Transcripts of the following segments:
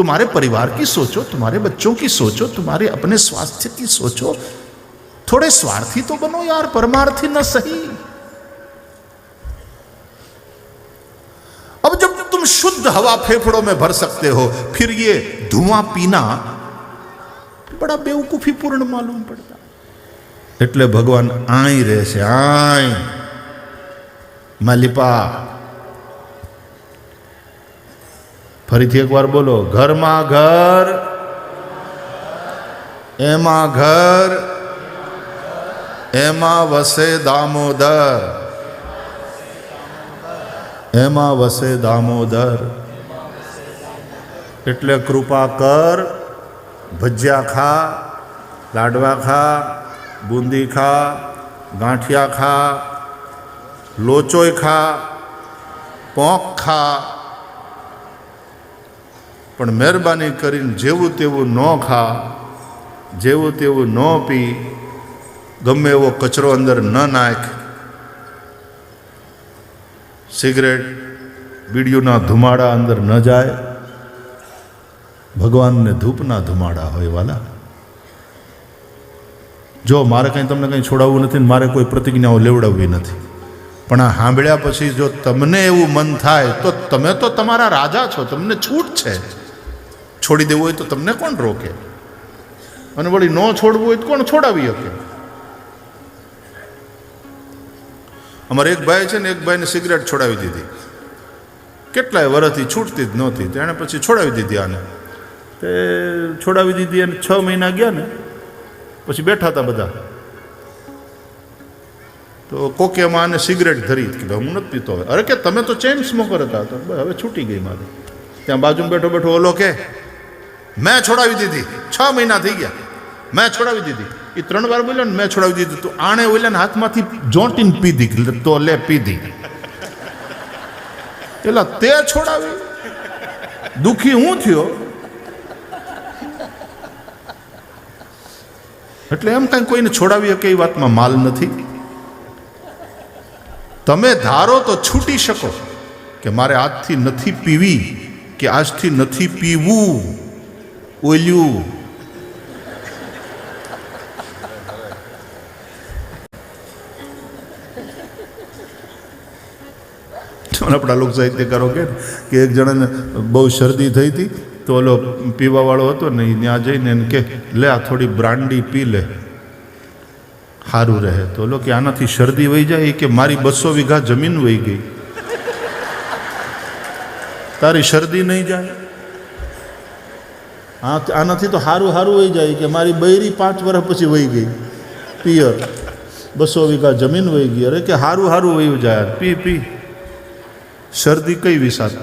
तुम्हारे परिवार की सोचो तुम्हारे बच्चों की सोचो तुम्हारे अपने स्वास्थ्य की सोचो थोड़े स्वार्थी तो बनो यार परमार्थी न सही अब जब तुम शुद्ध हवा फेफड़ों में भर सकते हो फिर ये धुआं पीना बड़ा बेवकूफी पूर्ण मालूम पड़ता એટલે ભગવાન આય રહેશે આય માલિપા ફરીથી એકવાર બોલો, ઘરમાં ઘર, એમાં ઘર, એમાં વસે દામોદર, એમાં વસે દામોદર. એટલે કૃપા કર, ભજીયા ખા, લાડવા ખા, બુંદી ખા, ગાંઠિયા ખા, લોચોય ખા, પોંક ખા. પણ મહેરબાની કરીને જેવું તેવું ન ખા, જેવું તેવું ન પી, ગમે એવો કચરો અંદર ન નાખ. સિગરેટ બીડીઓના ધુમાડા અંદર ન જાય. ભગવાનને ધૂપના ધુમાડા હોય વાલા. જો મારે કંઈ તમને કંઈ છોડાવવું નથી મારે કોઈ પ્રતિજ્ઞાઓ લેવડાવવી નથી. પણ આ સાંભળ્યા પછી જો તમને એવું મન થાય, તો તમે તો તમારા રાજા છો, તમને છૂટ છે. છોડી દેવું હોય તો તમને કોણ રોકે? અને વળી ન છોડવું હોય તો કોણ છોડાવી શકે? અમારે એક ભાઈ છે ને, એક ભાઈને સિગરેટ છોડાવી દીધી. કેટલાય વર્ષથી છૂટતી જ નહોતી. તેણે પછી છોડાવી દીધી આને. તે છોડાવી દીધી અને છ મહિના ગયા ને, પછી બેઠા હતા બધા. તો કોકે આને સિગરેટ ધરી કે ભાઈ હું નથી પીતો હવે. અરે કે તમે તો ચેન સ્મોકર હતા. તો હવે છૂટી ગઈ મારે. ત્યાં બાજુમાં બેઠો બેઠો ઓલો કે મેં છોડાવી દીધી. છ મહિના થઈ ગયા. મેં છોડાવી દીધી. એ ત્રણ વાર બોલ્યો ને મેં છોડાવી દીધી. તો આણે ઓલ્યા હાથમાંથી જોંટીને પીધી તો લે પીધી એટલે તે છોડાવી. દુખી હું થયો? એટલે એમ કાંઈ કોઈને છોડાવી શકે એ વાતમાં માલ નથી? તમે ધારો તો છૂટી શકો કે મારે આજથી નથી પીવી કે આજથી નથી પીવું. ઓલ્યું આપણા લોક સાહિત્યકારો કે કે એક જણાને બહુ શરદી થઈ હતી, તો ઓલો પીવાવાળો હતો ને ત્યાં જઈને એને કે, લે, આ થોડી બ્રાન્ડી પી લે. સારું રહે. તો ઓલો કે, આનાથી શરદી વહી જાય કે, મારી બસો વીઘા જમીન વહી ગઈ. તારી શરદી નહીં જાય? આ આનાથી તો સારું સારું વહી જાય કે મારી બૈરી પાંચ વર્ષ પછી વહી ગઈ પિયર બસો વીઘા જમીન વહી ગઈ અરે કે સારું સારું વહ્યું જાય પી પી શરદી કઈ વિસાત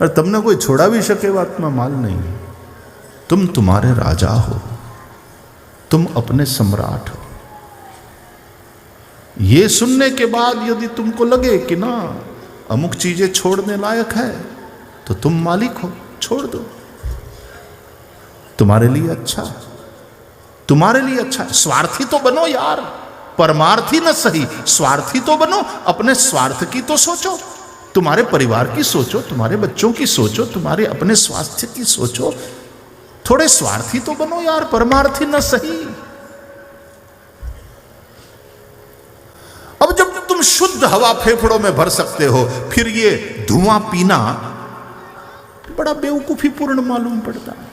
અરે તમને કોઈ છોડાવી શકે વાતમાં માલ નહીં तुम तुम्हारे राजा हो तुम अपने सम्राट हो ये सुनने के बाद यदि तुमको लगे कि ना अमुक चीज़ें छोड़ने लायक है तो तुम मालिक हो, छोड़ दो। तुम्हारे लिए अच्छा तुम्हारे लिए अच्छा स्वार्थी तो बनो यार, परमार्थी न सही, स्वार्थी तो बनो, अपने स्वार्थ की तो सोचो। तुम्हारे परिवार की सोचो, तुम्हारे बच्चों की सोचो, तुम्हारे अपने स्वास्थ्य की सोचो। थोड़े स्वार्थी तो बनो यार, परमार्थी न सही। तुम शुद्ध हवा फेफड़ों में भर सकते हो फिर ये धुआं पीना बड़ा बेवकूफी पूर्ण मालूम पड़ता है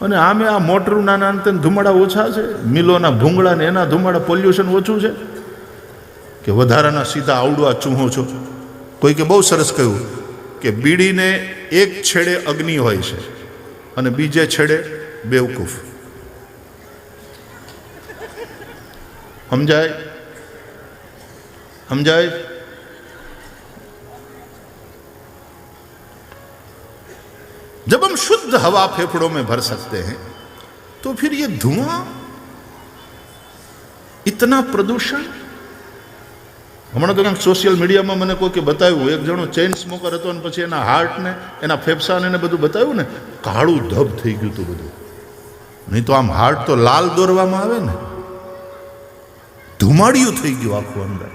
અને આમે આ મોટરું નાના અંતે ધુમાડા ઓછા છે મિલોના ભૂંગળા ને એના ધુમાડા પોલ્યુશન ઓછું છે કે વધારાના સીધા આવડવા ચૂહો છો કોઈ કે બહુ સરસ કહ્યું કે બીડીને એક છેડે અગ્નિ હોય છે અને બીજે છેડે બેવકૂફ સમજાય સમજાય जब हम शुद्ध हवा फेफड़ों में भर सकते हैं तो फिर ये धुआं इतना प्रदूषण હમણાં તો કંઈક સોશિયલ મીડિયામાં મને કોઈ કે બતાવ્યું એક જણો ચેઇન સ્મોકર હતો ને પછી એના હાર્ટને એના ફેફસાને ને બધું બતાવ્યું ને કાળું ધબ થઈ ગયું હતું બધું નહીં તો આમ હાર્ટ તો લાલ દોરવામાં આવે ને ધુમાડિયું થઈ ગયું આખું અંદર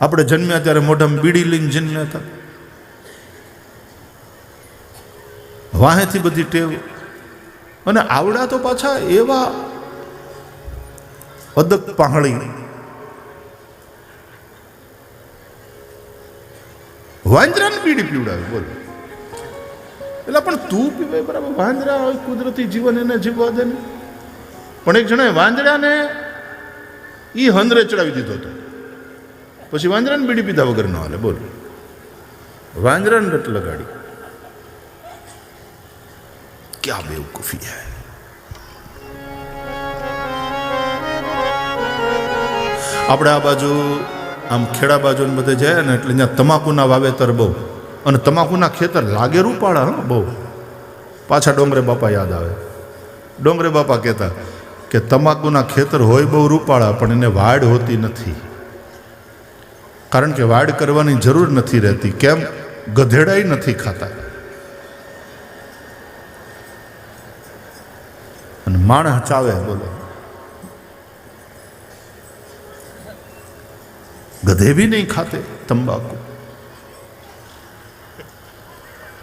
આપણે જન્મ્યા ત્યારે મોઢામાં બીડી લઈને જન્મ્યા હતા. વાહેથી બધી ટેવ. અને આવડા તો પાછા એવા અદક પહાડી. વાંદરાને બીડી પીવડાવે, બોલ. એટલે પણ તું પીવે બરાબર, વાંદરા હોય, કુદરતી જીવન એને જીવવા દે ને. પણ એક જણાએ વાંદરાને એ હંદરે ચડાવી દીધો હતો. પછી વાંદરાને બીડી પીધા વગર ન હાલે, બોલ. વાંદરાને રટ લગાડી. ક્યાં બેવકૂફી હે આપણે આ બાજુ, આમ ખેડા બાજુ બધે જાય ને એટલે ત્યાં તમાકુના વાવેતર બહુ. અને તમાકુના ખેતર લાગે રૂપાળા, હા, બહુ. પાછા ડોંગરે બાપા યાદ આવે. ડોંગરે બાપા કહેતા કે તમાકુના ખેતર હોય બહુ રૂપાળા, પણ એને વાડ હોતી નથી. કારણ કે વાડ કરવાની જરૂર નથી રહેતી. કેમ? ગધેડાઈ નથી ખાતા. અને માણ હચાવે બોલો. ગધે બી નહીં ખાતે તંબાકુ.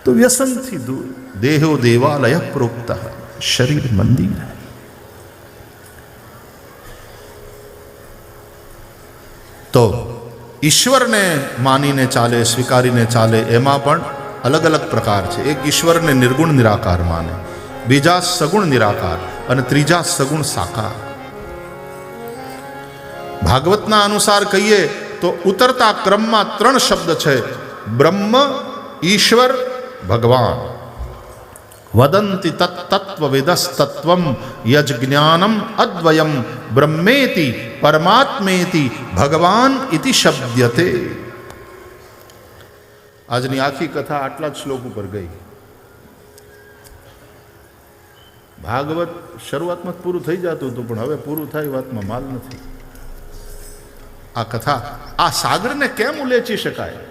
તો વ્યસનથી દૂર. દેહો દેવાલય પ્રોક્તા. શરીર મંદિર તો ઈશ્વરને માનીને ચાલે, સ્વીકારીને ચાલે, એમાં પણ અલગ અલગ પ્રકાર છે. એક ઈશ્વરને નિર્ગુણ નિરાકાર માને, બીજા સગુણ નિરાકાર અને ત્રીજા સગુણ સાકાર. ભાગવતના અનુસાર કહીએ તો ઉતરતા ક્રમમાં ત્રણ શબ્દ છે, બ્રહ્મ, ઈશ્વર, ભગવાન. વદંતિ તત્તત્વવિદસ્તત્વમ યજ્ઞાનમ અદ્વયમ બ્રહ્મેતિ પરમાત્મેતિ ભગવાન ઇતિ શબ્દયતે આજની આખી કથા આટલા જ શ્લોક ઉપર ગઈ ભાગવત શરૂઆતમાં જ પૂરું થઈ જતું હતું પણ હવે પૂરું થાય એ વાતમાં માલ નથી આ કથા આ સાગરને કેમ ઉલેચી શકાય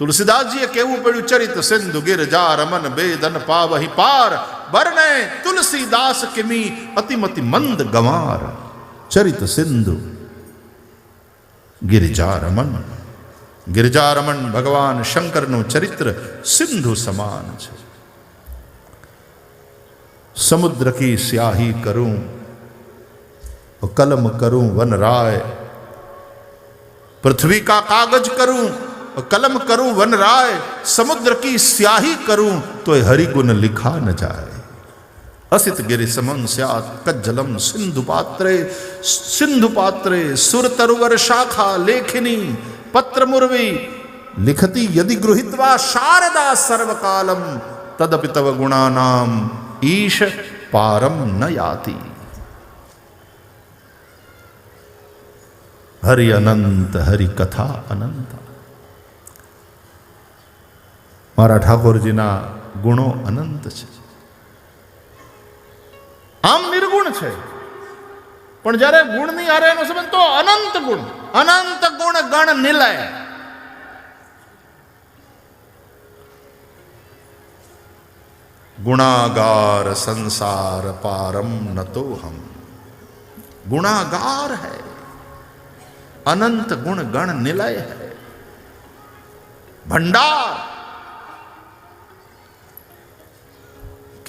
तुलसीदास जी कहू पड़ू चरित सिंधु गिर जा रमन बेदन पाव पार बरने तुलसीदास किमी अति मति मंद गवार चरित सिंधु गिरिजा रमन गिरिजा रमन भगवान शंकर नो चरित्र सिंधु समान छे समुद्र की स्याही करूँ कलम करूँ वन राय पृथ्वी का कागज़ करूँ कलम करूँ, वन राय, समुद्र की स्याही करूँ तो हरि गुण लिखा न जाए। असित गिर समन स्यात, कज्जलम सिंधु पात्रे सिंधु पात्रे, सुर तरुवर शाखा लेखिनी, पत्र मुर्वी, लिखती यदि गृहित्वा शारदा सर्वकालम, तदपि तव गुणानाम, ईश पारम न याति। हरि अनंत, हरि कथा अनंत। મારા ઠાકોરજીના ગુણો અનંત છે. આમ નિર્ગુણ છે. પણ જ્યારે ગુણની આરે એનો સંબંધ, તો અનંત ગુણ અનંત ગુણ ગણ નિલય. ગુણાગાર સંસાર પારમ નતો હમ. ગુણાગાર હૈ. અનંત ગુણ ગણ નિલય હૈ. ભંડાર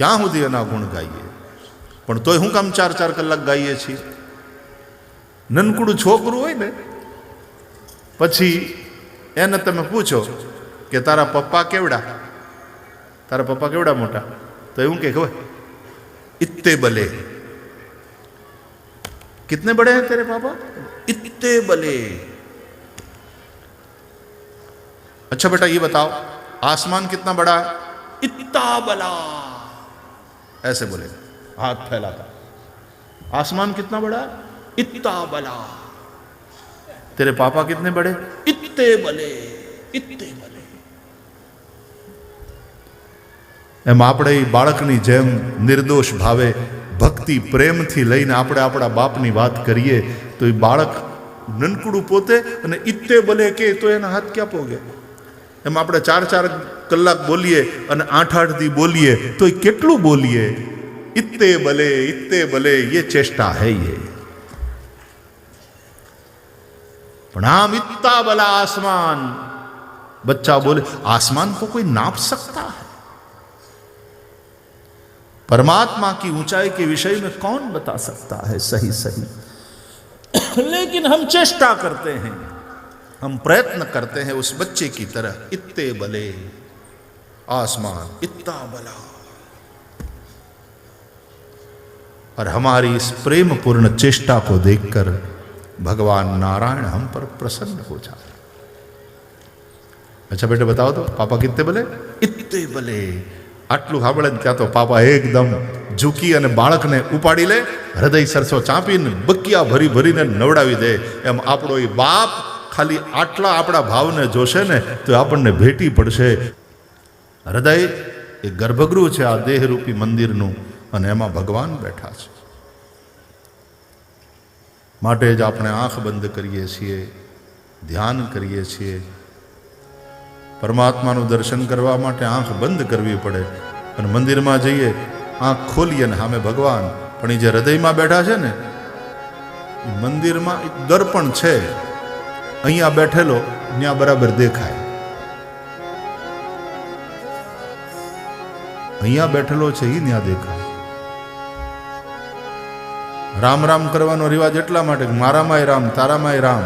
ક્યાં સુધી એના ગુણ ગાઈએ પણ તોય હું કામ ચાર ચાર કલાક ગાઈએ છીએ નનકડું છોકરું હોય ને પછી એને તમે પૂછો કે તારા પપ્પા કેવડા તારા પપ્પા કેવડા મોટા તો એવું કે ખબર इतने बले कितने बड़े हैं तेरे पापा इतने बले अच्छा बेटा ये बताओ आसमान कितना बड़ा है इतना बड़ा ऐसे बोले हाथ फैलाता आसमान कितना बड़ा है इतना बड़ा तेरे पापा कितने बड़े इतने बले इतने बले એમ આપણે એ બાળકની જેમ નિર્દોષ ભાવે ભક્તિ પ્રેમથી લઈને આપણે આપણા બાપની વાત કરીએ તો એ બાળક નનકડું પોતે અને ઇત્તે બલે કે તો એના હાથ ક્યાં પોગે એમ આપણે ચાર ચાર કલાક બોલીએ અને આઠ આઠ દી બોલીએ તો એ કેટલું બોલીએ ઇત્તે બલે ઇત્તે બલે ये चेष्टा है ये प्रणाम इतना बला आसमान बच्चा बोले आसमान को कोई नाप सकता है परमात्मा की ऊंचाई के विषय में कौन बता सकता है सही सही लेकिन हम चेष्टा करते हैं हम प्रयत्न करते हैं उस बच्चे की तरह इत्ते बले आसमान इतना बला और हमारी इस प्रेम पूर्ण चेष्टा को देखकर भगवान नारायण हम पर प्रसन्न हो जाते અચ્છા બેટા બતાવો તો પાપા કિત્તે ભલે ઇત્તે ભલે આટલું સાંભળે ને ત્યાં તો પાપા એકદમ ઝૂકી અને બાળકને ઉપાડી લે હૃદય સરસો ચાંપીને બકિયા ભરી ભરીને નવડાવી દે એમ આપણો એ બાપ ખાલી આટલા આપણા ભાવને જોશે ને તો આપણને ભેટી પડશે. હૃદય એ ગર્ભગૃહ છે, આ દેહરૂપી મંદિરનું અને એમાં ભગવાન બેઠા છે. માટે જ આપણે આંખ બંધ કરીએ છીએ, ધ્યાન કરીએ છીએ. પરમાત્માનું દર્શન કરવા માટે આંખ બંધ કરવી પડે અને મંદિરમાં જઈએ, આંખ ખોલીએ ને સામે ભગવાન. પણ એ જે હૃદયમાં બેઠા છે ને મંદિરમાં એક દર્પણ છે. અહીંયા બેઠેલો ત્યાં બરાબર દેખાય. અહીંયા બેઠેલો છે એ ત્યાં દેખાય. રામ રામ કરવાનો રિવાજ એટલા માટે મારામાંય રામ, તારામાંય રામ.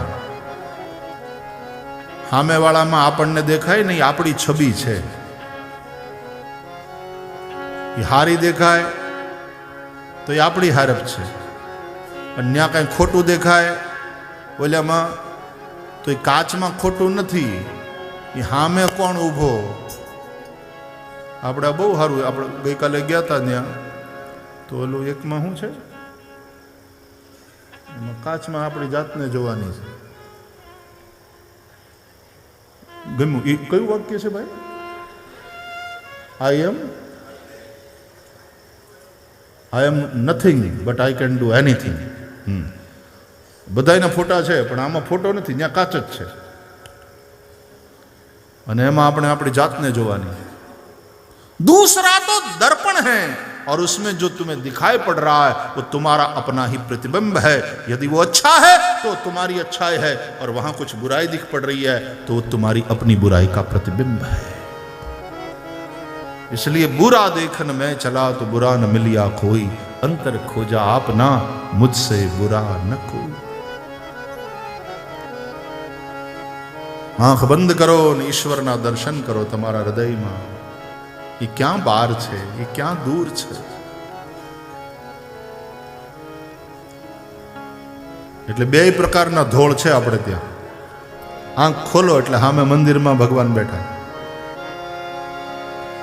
સામેવાળામાં આપણને દેખાય નહીં આપણી છબી છે. એ હારી દેખાય તો એ આપણી હારફ છે. અને ત્યાં કાંઈ ખોટું દેખાય, ઓલામાં તો એ કાચમાં ખોટું નથી. એ હામે કોણ ઊભો? આપણે બહુ સારું આપણે ગઈકાલે ગયા હતા ત્યાં. તો ઓલું એકમાં શું છે? એમાં કાચમાં આપણી જાતને જોવાની છે. ગમ્યું. એ કયું વાક્ય છે ભાઈ? I am I am nothing but I can do anything બધાના ફોટા છે પણ આમાં ફોટો નથી ત્યાં કાચ જ છે અને એમાં આપણે આપણી જાતને જોવાની दूसरा तो दर्पण है और उसमें जो तुम्हें दिखाई पड़ रहा है वो तुम्हारा अपना ही प्रतिबिंब है यदि वो अच्छा है तो तुम्हारी अच्छाई है और वहां कुछ बुराई दिख पड़ रही है तो वो तुम्हारी अपनी बुराई का प्रतिबिंब है इसलिए बुरा देखन में चला तो बुरा न मिलिया कोई अंतर खोजा आपना मुझसे बुरा न कोई આંખ બંધ કરો અને ઈશ્વરના દર્શન કરો તમારા હૃદયમાં. એ ક્યાં બહાર છે? એ ક્યાં દૂર છે? એટલે બે પ્રકારના ધોળ છે આપણે ત્યાં. આંખ ખોલો એટલે સામે મંદિરમાં ભગવાન બેઠા.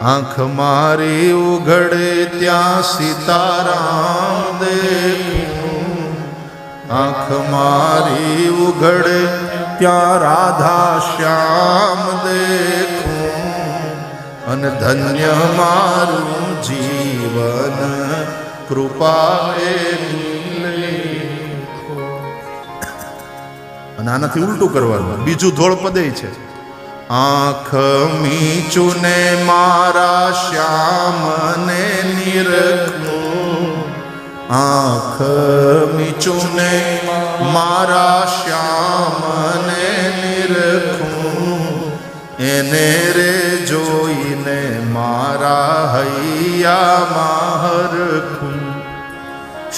આંખ મારી ઉઘડે ત્યાં સીતારામ દેખું આંખ મારી ઉઘડે ત્યાં રાધા શ્યામ દેખું અને ધન્ય મારું જીવન કૃપા અને આનાથી ઉલટું કરવાનું, બીજું ધોળ પદે છે. આંખ મીચુને મારા શ્યામને નિરખું. આંખ મીચુને મારા શ્યામને નિરખું. એને રે જોઈને મારા હૈયા માહરખું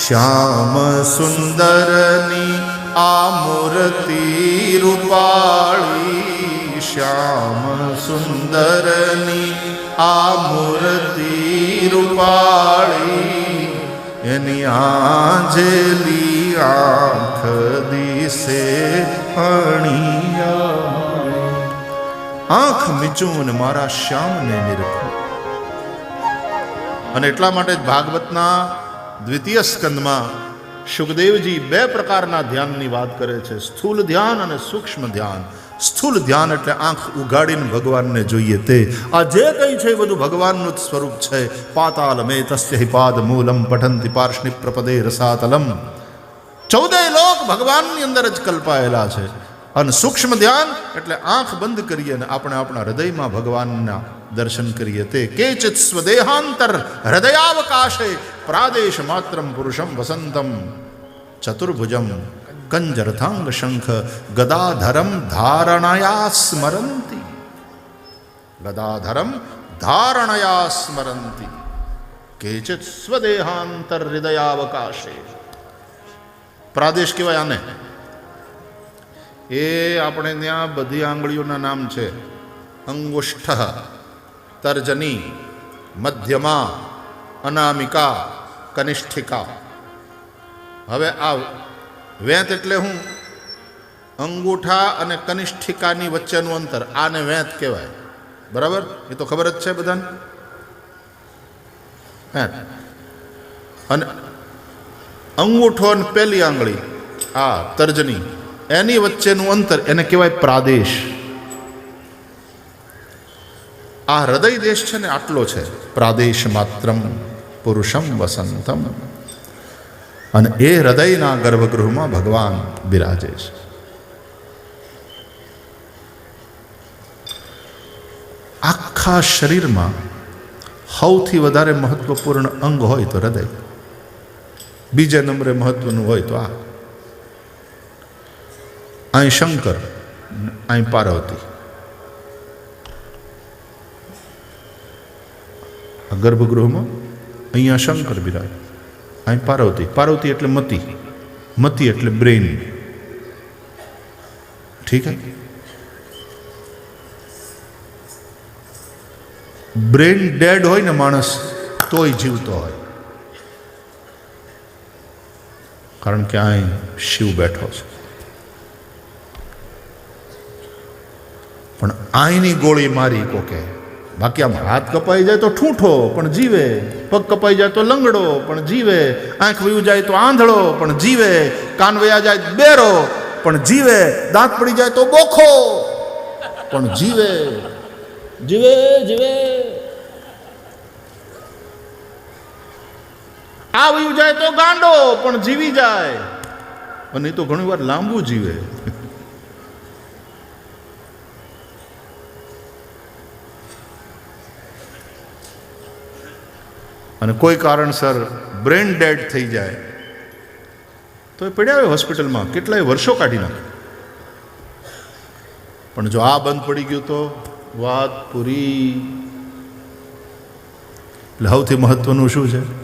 શ્યામ સુંદરની આ મૂર્તિ રૂપાળી. શ્યામ સુંદરની આ મૂર્તિ રૂપાળી. એની આંજલી આંખ દિશે અણિયા. આંખ મીચું અને મારા શ્યામને નિરખું. અને એટલા માટે જ ભાગવતના દ્વિતીય સ્કંદમાં સુખદેવજી બે પ્રકારના ધ્યાનની વાત કરે છે. સ્થૂલ ધ્યાન અને સૂક્ષ્મ ધ્યાન. સ્થૂલ ધ્યાન એટલે આંખ ઉગાડીને ભગવાનને જોઈએ તે. આ જે કંઈ છે એ બધું ભગવાનનું જ સ્વરૂપ છે. પાતાલ મે તસ્ય હિ પાદ મૂલમ પઠંતિ પાર્ષ્ણિ પ્રપદે રસાતલમ. ચૌદય લોક ભગવાનની અંદર જ કલ્પાયેલા છે. અને સૂક્ષ્મ ધ્યાન એટલે આંખ બંધ કરીએ અને આપણે આપણા હૃદયમાં ભગવાનના દર્શન કરીએ તે. કેચિત સ્વદેહાંતર હૃદયાવકાશે પ્રાદેશ માત્રમ પુરુષમ વસંતમ ચતુર્ભુજમ કંજરથાંગ શંખ ગદાધરમ ધારણયા સ્મરંતી ગદાધરમ ધારણયા સ્મરંતી કેચિત સ્વદેહાંતર હૃદયાવકાશે પ્રાદેશ કહેવાય આને એ આપણે ત્યાં બધી આંગળીઓના નામ છે અંગુષ્ઠ તર્જની મધ્યમા અનામિકા કનિષ્ઠિકા હવે આ વેંત એટલે હું? અંગૂઠા અને કનિષ્ઠિકાની વચ્ચેનું અંતર, આને વેંત કહેવાય. બરાબર? એ તો ખબર જ છે બધાને? વેંત અને અંગૂઠો અને પહેલી આંગળી આ તર્જની, એની વચ્ચેનું અંતર એને કહેવાય પ્રાદેશ. આ હૃદય દેશ છે ને, આટલો છે. પ્રાદેશ માત્રમ પુરુષમ વસંતમ. અને એ હૃદયના ગર્ભગૃહમાં ભગવાન બિરાજે છે. આખા શરીરમાં સૌથી વધારે મહત્વપૂર્ણ અંગ હોય તો હૃદય. બીજા નંબરે મહત્વનું હોય તો આ અહીં શંકર અહીં પાર્વતી. ગર્ભગૃહમાં અહીંયા શંકર બિરાજ. અહીં પાર્વતી. પાર્વતી એટલે મતી. મતી એટલે બ્રેઇન. ઠીક હે? બ્રેઇન ડેડ હોય ને માણસ, તોય જીવતો હોય. કારણ કે અહીં શિવ બેઠો છે. પણ આઈની ગોળી મારી કોકે? બાકી આમ હાથ કપાઈ જાય તો ઠૂંઠો પણ જીવે પગ કપાઈ જાય તો લંગડો પણ જીવે આંખ વયું જાય તો આંધળો પણ જીવે કાન વયા જાય બેરો પણ જીવે દાંત પડી જાય તો બોખો પણ જીવે. જીવે જીવે. આ વયું જાય તો ગાંડો પણ જીવી જાય. અને એ તો ઘણી વાર લાંબુ જીવે. અને કોઈ કારણસર બ્રેન ડેડ થઈ જાય, તો એ પડ્યા હોય હોસ્પિટલમાં, કેટલાય વર્ષો કાઢી નાખે. પણ જો આ બંધ પડી ગયું તો વાત પૂરી. એટલે સૌથી મહત્વનું શું છે?